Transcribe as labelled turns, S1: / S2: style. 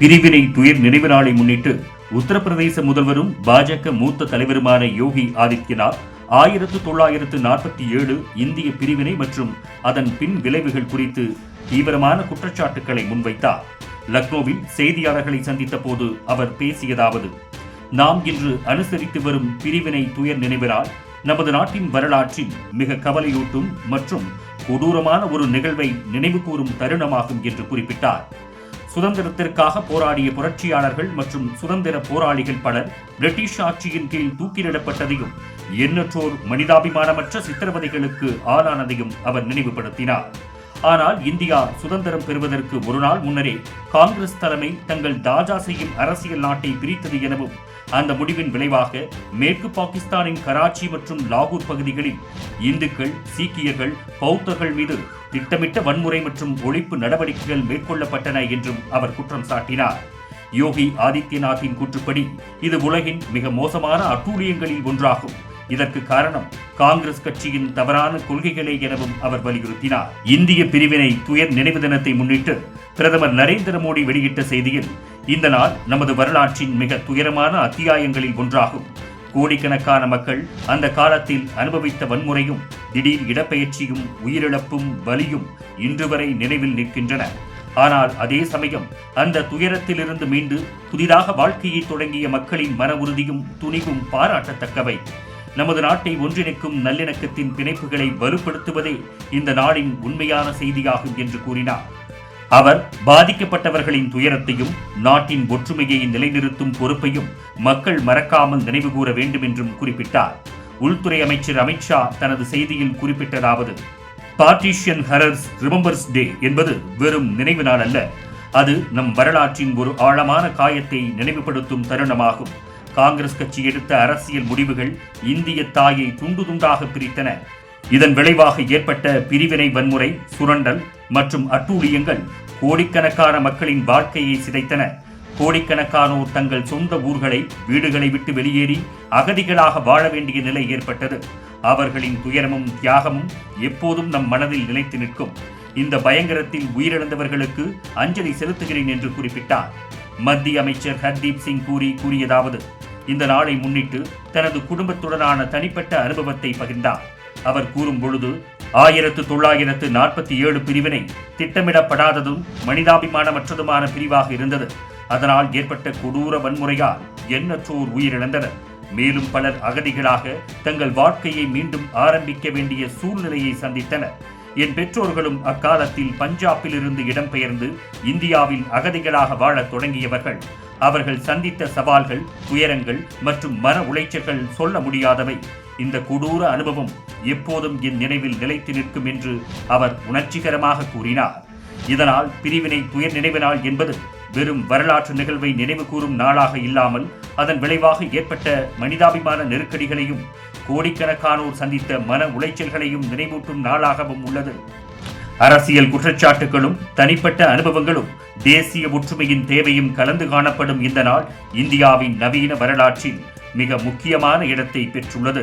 S1: பிரிவினை துயர் நினைவு நாளை முன்னிட்டு உத்தரப்பிரதேச முதல்வரும் பாஜக மூத்த தலைவருமான யோகி ஆதித்யநாத் ஆயிரத்து தொள்ளாயிரத்து நாற்பத்தி ஏழு இந்திய பிரிவினை மற்றும் அதன் பின் விளைவுகள் குறித்து தீவிரமான குற்றச்சாட்டுக்களை முன்வைத்தார். லக்னோவில் செய்தியாளர்களை சந்தித்த போது அவர் பேசியதாவது நாம் இன்று அனுசரித்து வரும் பிரிவினை துயர் நினைவினால் நமது நாட்டின் வரலாற்றில் மிக கவலையூட்டும் மற்றும் கொடூரமான ஒரு நிகழ்வை நினைவு கூறும் தருணமாகும் என்று குறிப்பிட்டார். சுதந்திரத்திற்காக போராடிய புரட்சியாளர்கள் மற்றும் சுதந்திர போராளிகள் பலர் பிரிட்டிஷ் ஆட்சியின் கீழ் தூக்கிலிடப்பட்டதையும் எண்ணற்றோர் மனிதாபிமானமற்ற சித்திரவதைகளுக்கு ஆளானதையும் அவர் நினைவுபடுத்தினார். ஆனால் இந்தியா சுதந்திரம் பெறுவதற்கு ஒரு நாள் முன்னரே காங்கிரஸ் தலைமை தங்கள் தாஜா செய்யும் அரசியல் நாட்டை பிரித்தது எனவும் அந்த முடிவின் விளைவாக மேற்கு பாகிஸ்தானின் கராச்சி மற்றும் லாகூர் பகுதிகளில் இந்துக்கள் சீக்கியர்கள் பௌத்தர்கள் மீது திட்டமிட்ட வன்முறை மற்றும் ஒழிப்பு நடவடிக்கைகள் மேற்கொள்ளப்பட்டன என்றும் அவர் குற்றம் சாட்டினார். யோகி ஆதித்யநாத்தின் கூற்றுப்படி இது உலகின் மிக மோசமான அட்டூழியங்களில் ஒன்றாகும். இதற்கு காரணம் காங்கிரஸ் கட்சியின் தவறான கொள்கைகளே எனவும் அவர் வலியுறுத்தினார். இந்திய பிரிவினை துயர் நினைவு தினத்தை முன்னிட்டு பிரதமர் நரேந்திர மோடி வெளியிட்ட செய்தியில் இந்த நாள் நமது வரலாற்றின் மிக துயரமான அத்தியாயங்களில் ஒன்றாகும். கோடிக்கணக்கான மக்கள் அந்த காலத்தில் அனுபவித்த வன்முறையும் திடீர் இடப்பெயர்ச்சியும் உயிரிழப்பும் வலியும் இன்று வரை நினைவில் நிற்கின்றன. ஆனால் அதே சமயம் அந்த துயரத்திலிருந்து மீண்டு புதிதாக வாழ்க்கையை தொடங்கிய மக்களின் மன உறுதியும் துணிவும் பாராட்டத்தக்கவை. நமது நாட்டை ஒன்றிணைக்கும் நல்லிணக்கத்தின் பிணைப்புகளை வலுப்படுத்துவதே இந்த நாளின் உண்மையான செய்தியாகும் என்று கூறினார். அவர் பாதிக்கப்பட்டவர்களின் துயரத்தையும் நாட்டின் ஒற்றுமையை நிலைநிறுத்தும் பொறுப்பையும் மக்கள் மறக்காமல் நினைவுகூர வேண்டும் என்றும் குறிப்பிட்டார். உள்துறை அமைச்சர் அமித்ஷா தனது செய்தியில் குறிப்பிட்டதாவது பார்ட்டிஷியன் ஹரர்ஸ் ரிமம்பர்ஸ் டே என்பது வெறும் நினைவு நாள் அல்ல. அது நம் வரலாற்றின் ஒரு ஆழமான காயத்தை நினைவுபடுத்தும் தருணமாகும். காங்கிரஸ் கட்சி எடுத்த அரசியல் முடிவுகள் இந்திய தாயை துண்டு துண்டாக பிரித்தன. இதன் விளைவாக ஏற்பட்ட பிரிவினை வன்முறை சுரண்டல் மற்றும் அட்டூழியங்கள் கோடிக்கணக்கான மக்களின் வாழ்க்கையை சிதைத்தன. கோடிக்கணக்கானோர் தங்கள் சொந்த ஊர்களை வீடுகளை விட்டு வெளியேறி அகதிகளாக வாழ வேண்டிய நிலை ஏற்பட்டது. அவர்களின் துயரமும் தியாகமும் எப்போதும் நம் மனதில் நிலைத்து நிற்கும். இந்த பயங்கரத்தில் உயிரிழந்தவர்களுக்கு அஞ்சலி செலுத்துகிறேன் என்று குறிப்பிட்டார். மத்திய அமைச்சர் ஹர்தீப் சிங் பூரி கூறியதாவது இந்த நாளை முன்னிட்டு தனது குடும்பத்துடனான தனிப்பட்ட அனுபவத்தை பகிர்ந்தார். அவர் கூறும் பொழுது ஆயிரத்து தொள்ளாயிரத்து நாற்பத்தி ஏழு பிரிவினை திட்டமிடப்படாததும் மனிதாபிமானமற்றதுமான பிரிவாக இருந்தது. அதனால் ஏற்பட்ட கொடூர வன்முறையால் எண்ணற்றோர் உயிரிழந்தனர். மேலும் பலர் அகதிகளாக தங்கள் வாழ்க்கையை மீண்டும் ஆரம்பிக்க வேண்டிய சூழ்நிலையை சந்தித்தனர். என் பெற்றோர்களும் அக்காலத்தில் பஞ்சாபிலிருந்து இடம்பெயர்ந்து இந்தியாவில் அகதிகளாக வாழத் தொடங்கியவர்கள். அவர்கள் சந்தித்த சவால்கள் துயரங்கள் மற்றும் மன உளைச்சல்கள் சொல்ல முடியாதவை. இந்த கொடூர அனுபவம் எப்போதும் என் நினைவில் நிலைத்து நிற்கும் என்று அவர் உணர்ச்சிகரமாக கூறினார். இதனால் பிரிவினை துயர் நினைவு நாள் என்பது வெறும் வரலாற்று நிகழ்வை நினைவு கூறும் நாளாக இல்லாமல் அதன் விளைவாக ஏற்பட்ட மனிதாபிமான நெருக்கடிகளையும் கோடிக்கணக்கானோர் சந்தித்த மன உளைச்சல்களையும் நினைவூட்டும் நாளாகவும் உள்ளது. அரசியல் குற்றச்சாட்டுகளும் தனிப்பட்ட அனுபவங்களும் தேசிய ஒற்றுமையின் தேவையும் கலந்து காணப்படும் இந்த நாள் இந்தியாவின் நவீன வரலாற்றில் மிக முக்கியமான இடத்தை பெற்றுள்ளது.